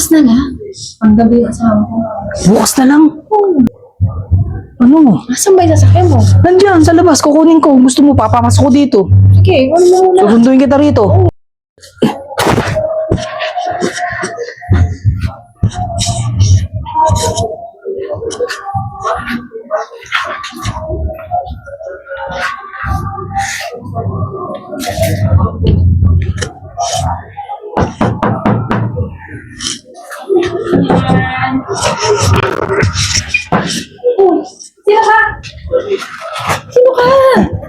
Bukas na lang. Ang gabi yung asawa ko. Bukas na lang. Ano? Nasaan ba yung sasakyan mo? Nandiyan, sa labas, kukunin ko. Gusto mo, papamasok ko dito. Sige, ano mo muna. Susunduin kita rito. Sino ka? Sino ka?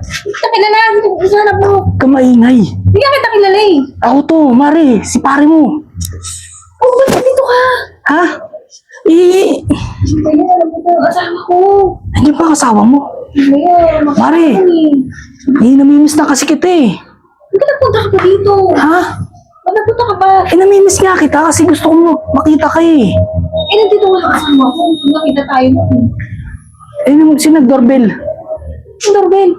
Kita kilala. Sino hanap mo? Kamaingay. Hindi ka kita kilala eh. Ako to, Mari, si pare mo. Oh, ba't dito ka? Ha? Eh, Kaya alam mo yung asawa ko. nandiyan pa ang asawa mo. Kaya, Mare. Eh, namimiss na kasi kita eh. Hindi ka nagpunta ka pa dito. Ha? Nagpunta ka ba? Eh, namimiss nga kita kasi gusto ko mo makita ka eh. Eh, nandito asawa ko. Kung nakita tayo mo. Eh, nung si nag-doorbell. Ang doorbell.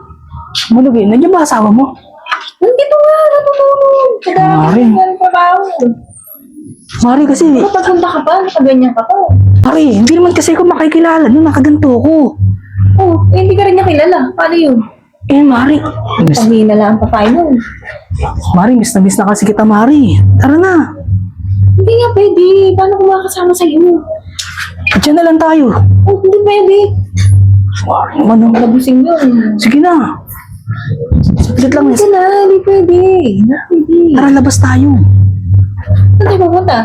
Malagi, nandiyan ba asawa mo? Nandito nga, natutulog. Kaya, Mare. ang trabaho. Mari kasi, Kapag punta ka pa, nakaganyan ka pa. Mari, hindi naman kasi ako makikilala nung nakaganto ko. Oh, eh, hindi ka rin niya kilala. Paano yun? Eh, Mari. Miss, Sabihin na lang pa tayo nun. Mari, miss na miss na kasi kita, Mari. Tara na. Hindi nga pwede. Paano ko makakasama sa iyo? Diyan na lang tayo. Oh, hindi pwede. Mari, ano? Labusing yun. Sige na. Saglit lang, miss. Hindi na, hindi pwede. Hindi pwede. Tara, labas tayo. Saan tayo pupunta?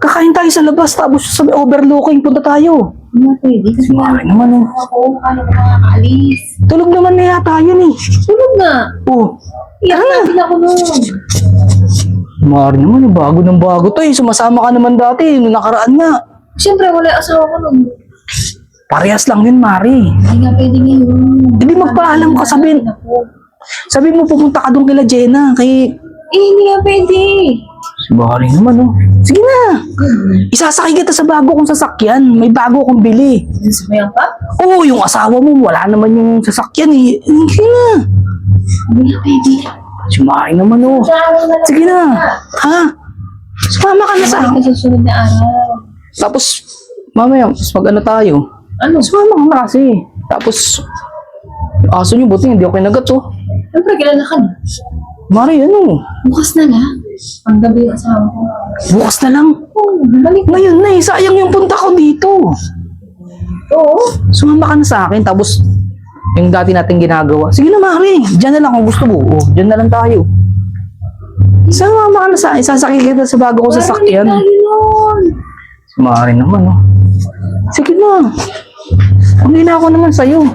Kakain tayo sa labas, tapos sa may overlooking, punta tayo. Hindi pwede. Kasi Mari naman, oh. ako, paano ko makakaalis? Tulog naman na yata yun eh. Tulog nga. Oh. Iyak natin ako nun. Mari naman, eh, bago ng bago to eh. Sumasama ka naman dati, nung nakaraan nga. Siyempre, wala yung asawa ko nun. Parehas lang yun, Mari. Hindi nga pwede ngayon. Hindi magpaalam ka, sabihin. Ako. Sabi mo, pupunta ka doon kila Jenna, kay... Eh, hindi nga pwede. Bari naman, oh. Sige na. Isasakay kita sa bago kong sasakyan. May bago akong bili. Sabayan pa? Oo, yung asawa mo, wala naman yung sasakyan eh. Sige na. Hindi nga pwede. Mari naman, oh. Na. Sige na. Ha? Sumama ka na sa... Sa susunod na araw. Tapos, mamaya, mas mag-ano tayo. Ano? Sumama ka na kasi. Tapos, yung aso niyo, buti hindi ako kinagat, oh. Siyempre, kilala ka na. Mari, ano? Bukas na lang. Ang gabi yung asawa ko. Bukas na lang. Oh, balik. Ngayon na eh, sayang yung punta ko dito. Oo. Sumama ka na sa akin, tapos yung dati natin ginagawa. Sige na, Mari. Diyan na lang kung gusto mo. Oh, diyan na lang tayo. Sumama ka na sa akin. Sasakay kita sa bago ko sasakyan. Balik tayo nun. Si Mari naman, oh. Sige na. Hindi na ako naman sa'yo.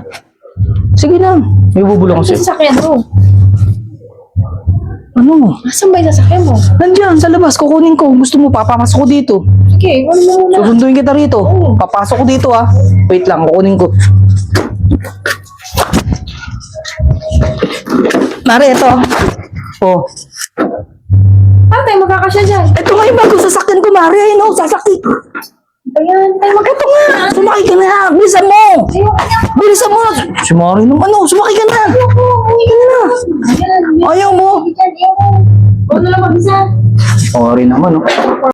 Sige na. May bubulong ko Ano sa'yo. sasakyan mo? Ano? Nasaan ba yung sasakyan mo? Nandiyan, sa labas. Kukunin ko. Gusto mo, papamasok ko dito. Sige, ano mo muna. Susunduin kita rito. Papasok ko dito, ah. Wait lang, kukunin ko. Mari, ito. Oh. Tayo magkakasya dyan. Ito nga yung bagong sasakyan ko, Mari. Ayun, oh, sasakyan. Ayan, tayo mag... Ito nga. Sumakay ka na. Bilisan mo. Bilisan mo. Si naman, ano. Sumakay ka na. Uy, Ka na. Ayaw mo. Ayaw mo. Huwag na lang mag-isa. Mari naman, oh.